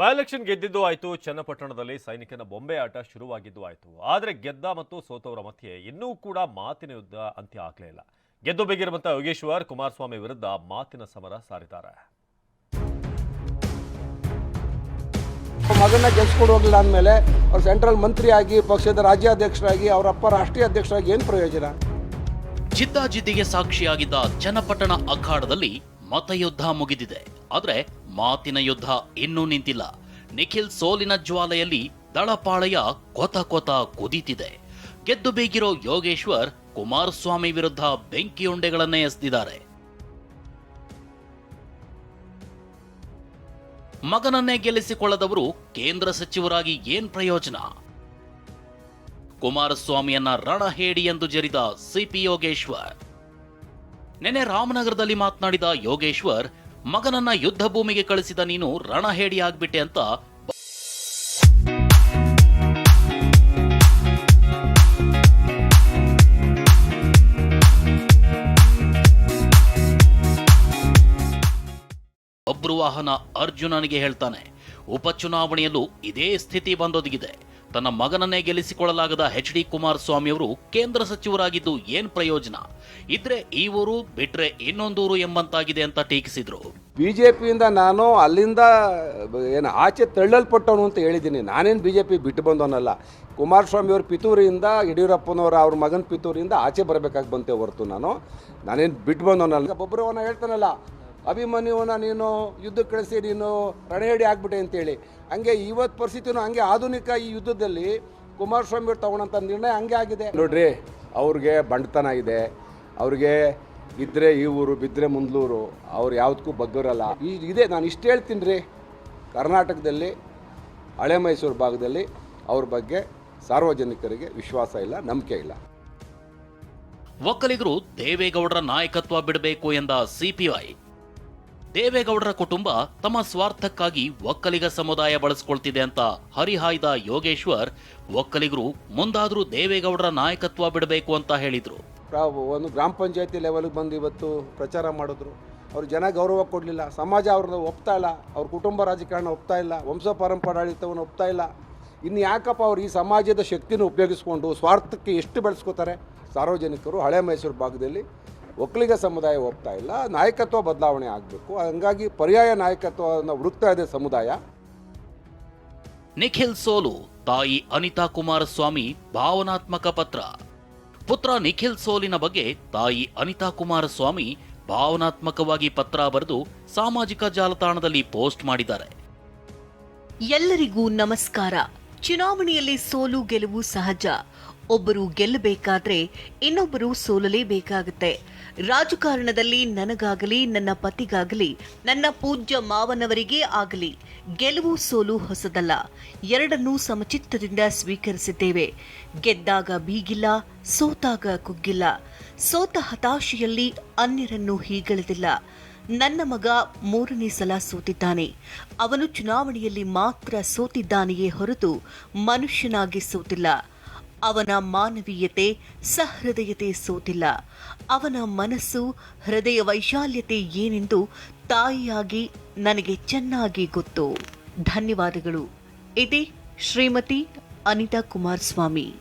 By election ಗೆದ್ದಿದ್ದು ಆಯಿತು. ಚನ್ನಪಟ್ಟಣದಲ್ಲಿ ಸೈನಿಕನ ಬೊಂಬೆ ಆಟ ಶುರುವಾಗಿದ್ದು ಆಯಿತು. ಆದರೆ ಗೆದ್ದ ಮತ್ತು ಸೋತವರ ಮಧ್ಯೆ ಇನ್ನೂ ಕೂಡ ಮಾತಿನ ಯುದ್ಧ ಅಂತ್ಯ ಆಗಲೇ ಇಲ್ಲ. ಗೆದ್ದು ಬೇಗಿರುವಂತಹ ಯೋಗೇಶ್ವರ್ ಕುಮಾರಸ್ವಾಮಿ ವಿರುದ್ಧ ಮಾತಿನ ಸಮರ ಸಾರಿದ್ದಾರೆ. ಮಗನ ಗೆಲ್ಸ್ಕೊಂಡು ಹೋಗಿಲ್ಲ ಅಂದಮೇಲೆ ಅವ್ರು ಸೆಂಟ್ರಲ್ ಮಂತ್ರಿಯಾಗಿ ಆಗಿ ಪಕ್ಷದ ರಾಜ್ಯಾಧ್ಯಕ್ಷರಾಗಿ ಅವರಪ್ಪ ರಾಷ್ಟ್ರೀಯ ಅಧ್ಯಕ್ಷರಾಗಿ ಏನು ಪ್ರಯೋಜನ? ಜಿದ್ದಾಜಿದ್ದಿಗೆ ಸಾಕ್ಷಿಯಾಗಿದ್ದ ಚನ್ನಪಟ್ಟಣ ಅಖಾಡದಲ್ಲಿ ಮತಯುದ್ಧ ಮುಗಿದಿದೆ. ಆದ್ರೆ ಮಾತಿನ ಯುದ್ಧ ಇನ್ನೂ ನಿಂತಿಲ್ಲ. ನಿಖಿಲ್ ಸೋಲಿನ ಜ್ವಾಲೆಯಲ್ಲಿ ದಳಪಾಳಯ ಕೊತ ಕೊತ ಕುದೀತಿದೆ. ಗೆದ್ದು ಬೇಗಿರೋ ಯೋಗೇಶ್ವರ್ ಕುಮಾರಸ್ವಾಮಿ ವಿರುದ್ಧ ಬೆಂಕಿಯುಂಡೆಗಳನ್ನೇ ಎಸೆದಿದ್ದಾರೆ. ಮಗನನ್ನೇ ಗೆಲ್ಲಿಸಿಕೊಳ್ಳದವರು ಕೇಂದ್ರ ಸಚಿವರಾಗಿ ಏನ್ ಪ್ರಯೋಜನ? ಕುಮಾರಸ್ವಾಮಿಯನ್ನ ರಣಹೇಡಿ ಎಂದು ಜರಿದ ಸಿಪಿ ಯೋಗೇಶ್ವರ್. ನಿನ್ನೆ ರಾಮನಗರದಲ್ಲಿ ಮಾತನಾಡಿದ ಯೋಗೇಶ್ವರ್ ಮಗನನ್ನ ಯುದ್ಧ ಭೂಮಿಗೆ ಕಳಿಸಿದ ನೀನು ರಣಹೇಡಿ ಆಗ್ಬಿಟ್ಟೆ ಅಂತ ಅಬ್ರುವಾಹನ ಅರ್ಜುನನಿಗೆ ಹೇಳ್ತಾನೆ, ಉಪಚುನಾವಣೆಯಲ್ಲೂ ಇದೇ ಸ್ಥಿತಿ ಬಂದೊದಗಿದೆ. ತನ್ನ ಮಗನನ್ನೇ ಗೆಲ್ಲಿಸಿಕೊಳ್ಳಲಾಗದ ಎಚ್ ಡಿ ಕುಮಾರಸ್ವಾಮಿ ಅವರು ಕೇಂದ್ರ ಸಚಿವರಾಗಿದ್ದು ಏನ್ ಪ್ರಯೋಜನ? ಇದ್ರೆ ಈ ಊರು ಬಿಟ್ರೆ ಇನ್ನೊಂದೂರು ಎಂಬಂತಾಗಿದೆ ಅಂತ ಟೀಕಿಸಿದ್ರು. ಬಿಜೆಪಿಯಿಂದ ನಾನು ಅಲ್ಲಿಂದ, ಏನು ಆಚೆ ತಳ್ಳಲ್ಪಟ್ಟವನು ಅಂತ ಹೇಳಿದ್ದೀನಿ. ನಾನೇನು ಬಿ ಜೆ ಪಿ ಬಿಟ್ಟು ಬಂದವನಲ್ಲ. ಕುಮಾರಸ್ವಾಮಿ ಅವ್ರ ಪಿತೂರಿಯಿಂದ, ಯಡಿಯೂರಪ್ಪನವರ ಅವ್ರ ಮಗನ ಪಿತೂರಿಯಿಂದ ಆಚೆ ಬರಬೇಕಾಗಿ ಬಂತೆ ಹೊರತು ನಾನು. ನಾನೇನು ಬಿಟ್ಟು ಬಂದವನಲ್ಲ. ಒಬ್ಬರವನ್ನ ಹೇಳ್ತಾನಲ್ಲ ಅಭಿಮನ್ಯುವನ್ನ ನೀನು ಯುದ್ಧ ಕಳಿಸಿ ನೀನು ರಣಹೇಡಿ ಆಗ್ಬಿಟ್ಟೆ ಅಂತೇಳಿ. ಹಂಗೆ ಇವತ್ತು ಪರಿಸ್ಥಿತಿನೂ ಹಂಗೆ ಆಧುನಿಕ ಈ ಯುದ್ಧದಲ್ಲಿ ಕುಮಾರಸ್ವಾಮಿ ಅವ್ರು ತಗೊಂಡಂಥ ನಿರ್ಣಯ ಹಂಗೆ ಆಗಿದೆ. ನೋಡ್ರಿ ಅವ್ರಿಗೆ ಬಂಡತನ ಇದೆ. ಅವ್ರಿಗೆ ಇದ್ರೆ ಈ ಊರು ಬಿದ್ದರೆ ಮುಂದ್ಲೂರು ಅವ್ರು ಯಾವುದಕ್ಕೂ ಬಗ್ಗರಲ್ಲ. ಈ ಇದೆ ನಾನು ಇಷ್ಟು ಹೇಳ್ತೀನಿ ರೀ ಕರ್ನಾಟಕದಲ್ಲಿ ಹಳೆ ಮೈಸೂರು ಭಾಗದಲ್ಲಿ ಅವ್ರ ಬಗ್ಗೆ ಸಾರ್ವಜನಿಕರಿಗೆ ವಿಶ್ವಾಸ ಇಲ್ಲ ನಂಬಿಕೆ ಇಲ್ಲ. ಒಕ್ಕಲಿಗರು ದೇವೇಗೌಡರ ನಾಯಕತ್ವ ಬಿಡಬೇಕು ಎಂದ ಸಿಪಿಐ. ದೇವೇಗೌಡರ ಕುಟುಂಬ ತಮ್ಮ ಸ್ವಾರ್ಥಕ್ಕಾಗಿ ಒಕ್ಕಲಿಗ ಸಮುದಾಯ ಬಳಸ್ಕೊಳ್ತಿದೆ ಅಂತ ಹರಿಹಾಯ್ದ ಯೋಗೇಶ್ವರ್, ಒಕ್ಕಲಿಗರು ಮುಂದಾದರೂ ದೇವೇಗೌಡರ ನಾಯಕತ್ವ ಬಿಡಬೇಕು ಅಂತ ಹೇಳಿದರು. ಒಂದು ಗ್ರಾಮ ಪಂಚಾಯತಿ ಲೆವೆಲ್ಗೆ ಬಂದು ಇವತ್ತು ಪ್ರಚಾರ ಮಾಡಿದ್ರು. ಅವ್ರು ಜನ ಗೌರವ ಕೊಡಲಿಲ್ಲ. ಸಮಾಜ ಅವ್ರನ್ನ ಒಪ್ತಾ ಇಲ್ಲ. ಅವ್ರ ಕುಟುಂಬ ರಾಜಕಾರಣ ಒಪ್ತಾ ಇಲ್ಲ. ವಂಶ ಪರಂಪರಾಡಳಿತವನ್ನು ಒಪ್ತಾ ಇಲ್ಲ. ಇನ್ನು ಯಾಕಪ್ಪ ಅವ್ರು ಈ ಸಮಾಜದ ಶಕ್ತಿನ ಉಪಯೋಗಿಸ್ಕೊಂಡು ಸ್ವಾರ್ಥಕ್ಕೆ ಎಷ್ಟು ಬೆಳೆಸ್ಕೋತಾರೆ? ಸಾರ್ವಜನಿಕರು ಹಳೆ ಮೈಸೂರು ಭಾಗದಲ್ಲಿ ಒಕ್ಕಲಿಗ ಸಮುದಾಯ ಹೋಗ್ತಾ ಇಲ್ಲ ನಾಯಕತ್ವ ಬದಲಾವಣೆ ಆಗಬೇಕು. ಹಂಗಾಗಿ ಪರ್ಯಾಯ ನಾಯಕತ್ವವನ್ನು ಹುಡುಕ್ತಾ ಇದೆ ಸಮುದಾಯ. ನಿಖಿಲ್ ಸೋಲು ತಾಯಿ ಅನಿತಾ ಕುಮಾರಸ್ವಾಮಿ ಭಾವನಾತ್ಮಕ ಪತ್ರ. ಪುತ್ರ ನಿಖಿಲ್ ಸೋಲಿನ ಬಗ್ಗೆ ತಾಯಿ ಅನಿತಾ ಕುಮಾರಸ್ವಾಮಿ ಭಾವನಾತ್ಮಕವಾಗಿ ಪತ್ರ ಬರೆದು ಸಾಮಾಜಿಕ ಜಾಲತಾಣದಲ್ಲಿ ಪೋಸ್ಟ್ ಮಾಡಿದ್ದಾರೆ. ಎಲ್ಲರಿಗೂ ನಮಸ್ಕಾರ. ಚುನಾವಣೆಯಲ್ಲಿ ಸೋಲು ಗೆಲುವು ಸಹಜ. ಒಬ್ಬರು ಗೆಲ್ಲಬೇಕಾದ್ರೆ ಇನ್ನೊಬ್ಬರು ಸೋಲಲೇಬೇಕಾಗುತ್ತೆ. ರಾಜಕಾರಣದಲ್ಲಿ ನನಗಾಗಲಿ, ನನ್ನ ಪತಿಗಾಗಲಿ, ನನ್ನ ಪೂಜ್ಯ ಮಾವನವರಿಗೆ ಆಗಲಿ, ಗೆಲುವು ಸೋಲು ಹೊಸದಲ್ಲ. ಎರಡನ್ನೂ ಸಮಚಿತ್ತದಿಂದ ಸ್ವೀಕರಿಸಿದ್ದೇವೆ. ಗೆದ್ದಾಗ ಬೀಗಿಲ್ಲ, ಸೋತಾಗ ಕುಗ್ಗಿಲ್ಲ. ಸೋತ ಹತಾಶೆಯಲ್ಲಿ ಅನ್ಯರನ್ನು ಹೀಗಳೆದಿಲ್ಲ. ನನ್ನ ಮಗ ಮೂರನೇ ಸಲ ಸೋತಿದ್ದಾನೆ. ಅವನು ಚುನಾವಣೆಯಲ್ಲಿ ಮಾತ್ರ ಸೋತಿದ್ದಾನೆಯೇ ಹೊರತು ಮನುಷ್ಯನಾಗಿ ಸೋತಿಲ್ಲ. ಅವನ ಮಾನವೀಯತೆ ಸಹೃದಯತೆ ಸೋತಿಲ್ಲ. ಅವನ ಮನಸ್ಸು ಹೃದಯ ವೈಶಾಲ್ಯತೆ ಏನೆಂದು ತಾಯಿಯಾಗಿ ನನಗೆ ಚೆನ್ನಾಗಿ ಗೊತ್ತು. ಧನ್ಯವಾದಗಳು. ಇದೇ ಶ್ರೀಮತಿ ಅನಿತಾ ಕುಮಾರಸ್ವಾಮಿ.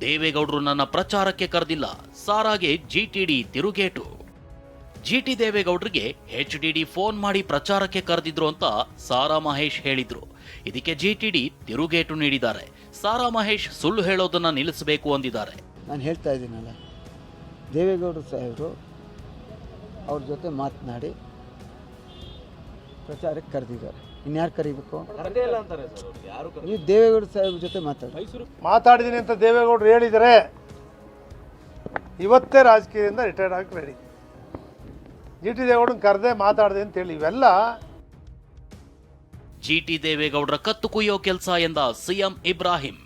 ದೇವೇಗೌಡರು ನನ್ನ ಪ್ರಚಾರಕ್ಕೆ ಕರೆದಿಲ್ಲ. ಸಾರಾಗೆ ಜಿಟಿಡಿ ತಿರುಗೇಟು. ಜಿಟಿ ದೇವೇಗೌಡರಿಗೆ ಎಚ್ ಡಿ ಡಿ ಫೋನ್ ಮಾಡಿ ಪ್ರಚಾರಕ್ಕೆ ಕರೆದಿದ್ರು ಅಂತ ಸಾರಾ ಮಹೇಶ್ ಹೇಳಿದ್ರು. ಇದಕ್ಕೆ ಜಿ ಟಿ ಡಿ ತಿರುಗೇಟು ನೀಡಿದ್ದಾರೆ. ಸಾರಾ ಮಹೇಶ್ ಸುಳ್ಳು ಹೇಳೋದನ್ನ ನಿಲ್ಲಿಸಬೇಕು ಅಂದಿದ್ದಾರೆ. ನಾನು ಹೇಳ್ತಾ ಇದ್ದೀನಲ್ಲ ದೇವೇಗೌಡರು ಸಾಹೇಬರು ಅವ್ರ ಜೊತೆ ಮಾತನಾಡಿ ಪ್ರಚಾರಕ್ಕೆ ಕರೆದಿದ್ದಾರೆ. ಇನ್ಯಾರು ಕರಿಬೇಕು? ನೀವು ದೇವೇಗೌಡ ಸಾಹೇಬ್ರ ಜೊತೆ ಮಾತಾಡಿ. ಮಾತಾಡಿದ್ದೀನಿ ಅಂತ ದೇವೇಗೌಡರು ಹೇಳಿದರೆ ಇವತ್ತೇ ರಾಜಕೀಯದಿಂದ ರಿಟೈರ್ಡ್ ಆಗಿ ರೆಡಿ ಜಿ ಟಿ ದೇವೇಗೌಡನ ಕರೆದೇ ಮಾತಾಡಿದೆ ಅಂತೇಳಿ ಇವೆಲ್ಲ ಜಿಟಿ ದೇವೇಗೌಡರ ಕತ್ತು ಕುಯ್ಯೋ ಕೆಲಸ ಎಂದ ಸಿಎಂ ಇಬ್ರಾಹಿಂ.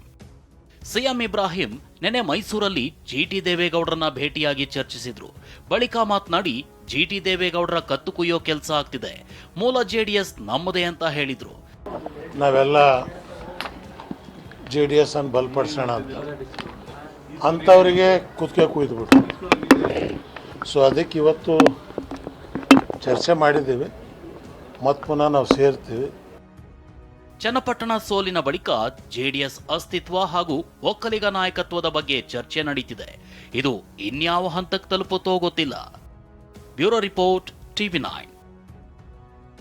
ಸಿಎಂ ಇಬ್ರಾಹಿಂ ನೆನೆ ಮೈಸೂರಲ್ಲಿ ಜಿಟಿ ದೇವೇಗೌಡರನ್ನ ಭೇಟಿಯಾಗಿ ಚರ್ಚಿಸಿದ್ರು. ಬಳಿಕ ಮಾತನಾಡಿ ಜಿಟಿ ದೇವೇಗೌಡರ ಕತ್ತು ಕುಯ್ಯೋ ಕೆಲಸ ಆಗ್ತಿದೆ. ಮೂಲ ಜೆ ಡಿ ಎಸ್ ನಮ್ಮದೇ ಅಂತ ಹೇಳಿದ್ರು. ನಾವೆಲ್ಲ ಜೆ ಡಿ ಎಸ್ ಅನ್ನು ಬಲಪಡಿಸೋಣ ಅಂತ. ಅಂಥವರಿಗೆ ಕುತ್ತಿಗೆ ಕುಯ್ದುಬಿಟ್ಟು ಸೊ ಅದಕ್ಕೆ ಇವತ್ತು ಚರ್ಚೆ ಮಾಡಿದ್ದೀವಿ. ಮತ್ತೆ ಪುನಃ ನಾವು ಸೇರ್ತೀವಿ. ಚನ್ನಪಟ್ಟಣ ಸೋಲಿನ ಬಳಿಕ ಜೆಡಿಎಸ್ ಅಸ್ತಿತ್ವ ಹಾಗೂ ಒಕ್ಕಲಿಗ ನಾಯಕತ್ವದ ಬಗ್ಗೆ ಚರ್ಚೆ ನಡೀತಿದೆ. ಇದು ಇನ್ಯಾವ ಹಂತಕ್ಕೆ ತಲುಪುತ್ತೋ ಗೊತ್ತಿಲ್ಲ. Bureau report, TV nine.